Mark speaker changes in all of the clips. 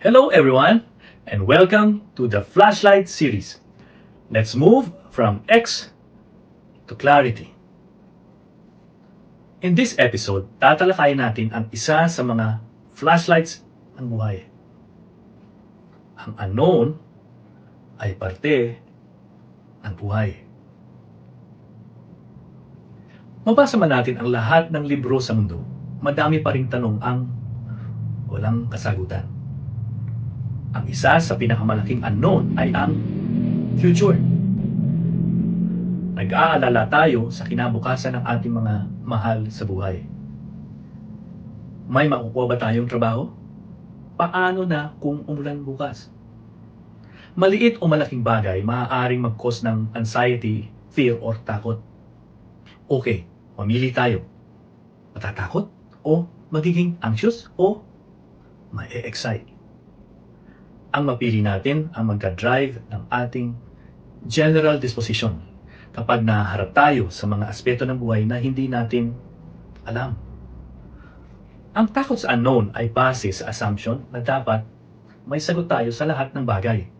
Speaker 1: Hello everyone and welcome to the Flashlight series. Let's move from X to clarity. In this episode, tatalakayin natin ang isa sa mga flashlights ng buhay. Ang unknown ay parte ng buhay. Mabasa man natin ang lahat ng libro sa mundo, madami pa ring tanong ang walang kasagutan. Ang isa sa pinakamalaking unknown ay ang future. Nag-aalala tayo sa kinabukasan ng ating mga mahal sa buhay. May makukuha ba tayong trabaho? Paano na kung umulan bukas? Maliit o malaking bagay maaaring mag-cause ng anxiety, fear, or takot. Okay, mamili tayo. Matatakot? O magiging anxious? O ma-excite? Ang mapili natin ang magka-drive ng ating general disposition kapag naharap tayo sa mga aspeto ng buhay na hindi natin alam. Ang takot sa unknown ay base sa assumption na dapat may sagot tayo sa lahat ng bagay.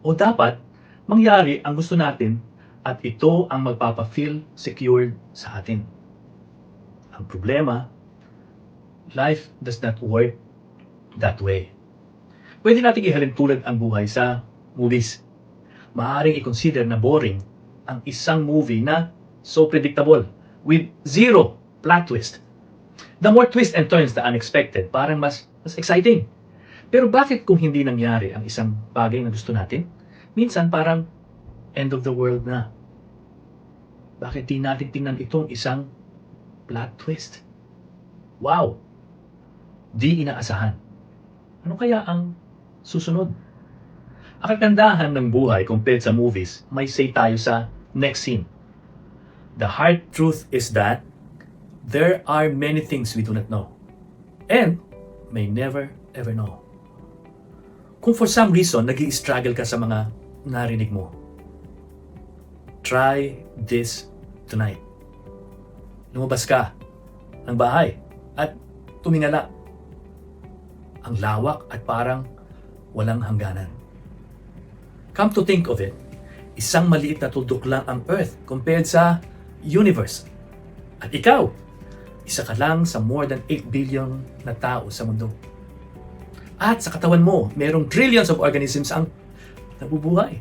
Speaker 1: O dapat mangyari ang gusto natin at ito ang magpapa-feel secured sa atin. Ang problema, life does not work that way. Pwede natin ihalin tulad ang buhay sa movies. Maaaring i-consider na boring ang isang movie na so predictable with zero plot twist. The more twists and turns the unexpected, parang mas, mas exciting. Pero bakit kung hindi nangyari ang isang bagay na gusto natin? Minsan parang end of the world na. Bakit di natin tingnan itong isang plot twist? Wow! Di inaasahan. Ano kaya ang susunod? Ang kagandahan ng buhay compared sa movies, may say tayo sa next scene. The hard truth is that there are many things we do not know and may never ever know. Kung for some reason nag struggle ka sa mga narinig mo, try this tonight. Lumabas ka ng bahay at tumingala. Ang lawak at parang walang hangganan. Come to think of it, isang maliit na tuldok lang ang Earth compared sa universe. At ikaw, isa ka lang sa more than 8 billion na tao sa mundo. At sa katawan mo, merong trillions of organisms ang nabubuhay.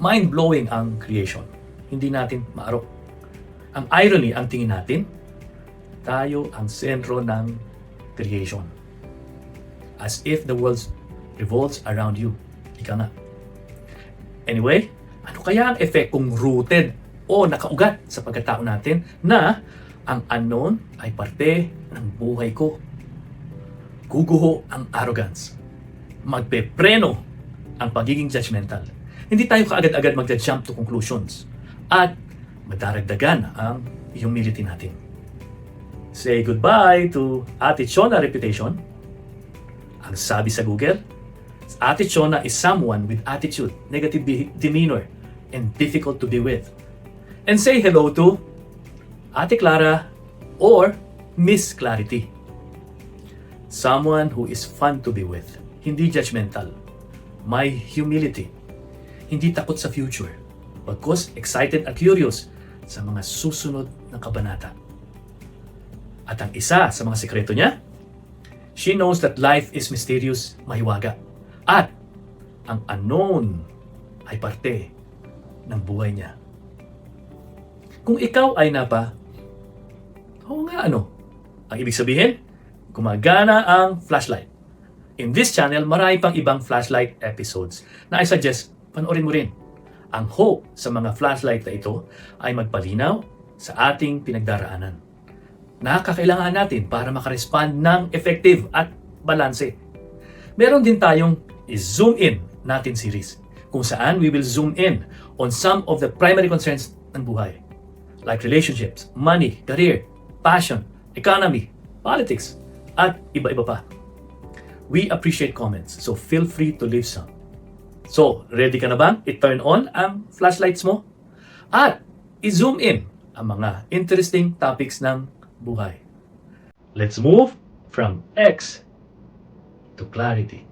Speaker 1: Mind-blowing ang creation. Hindi natin maarok. Ang irony ang tingin natin, tayo ang sentro ng creation. As if the world revolves around you. Ika nga. Anyway, ano kaya ang effect kung rooted o nakaugat sa pagkatao natin na ang unknown ay parte ng buhay ko? Guguho ang arrogance. Magpepreno ang pagiging judgmental. Hindi tayo kaagad-agad magja-jump to conclusions. At madaragdagan ang humility natin. Say goodbye to Chona reputation. Ang sabi sa Google, Ate Chona is someone with attitude, negative demeanor, and difficult to be with. And say hello to Ate Clara or Miss Clarity. Someone who is fun to be with, hindi judgmental, may humility, hindi takot sa future, bagkus excited at curious sa mga susunod na kabanata. At ang isa sa mga sekreto niya, she knows that life is mysterious, mahiwaga. At ang unknown ay parte ng buhay niya. Kung ikaw ay napa, oo nga ano, ang ibig sabihin, gumagana ang flashlight. In this channel, marami pang ibang flashlight episodes na I suggest panoorin mo rin. Ang hope sa mga flashlight na ito ay magpalinaw sa ating pinagdaraanan. Nakakailangan natin para makarespond ng effective at balanse. Meron din tayong i-zoom in natin series kung saan we will zoom in on some of the primary concerns ng buhay like relationships, money, career, passion, economy, politics, at iba-iba pa. We appreciate comments, so feel free to leave some. So, ready ka na bang i-turn on ang flashlights mo? At i-zoom in ang mga interesting topics ng buhay. Let's move from X to clarity.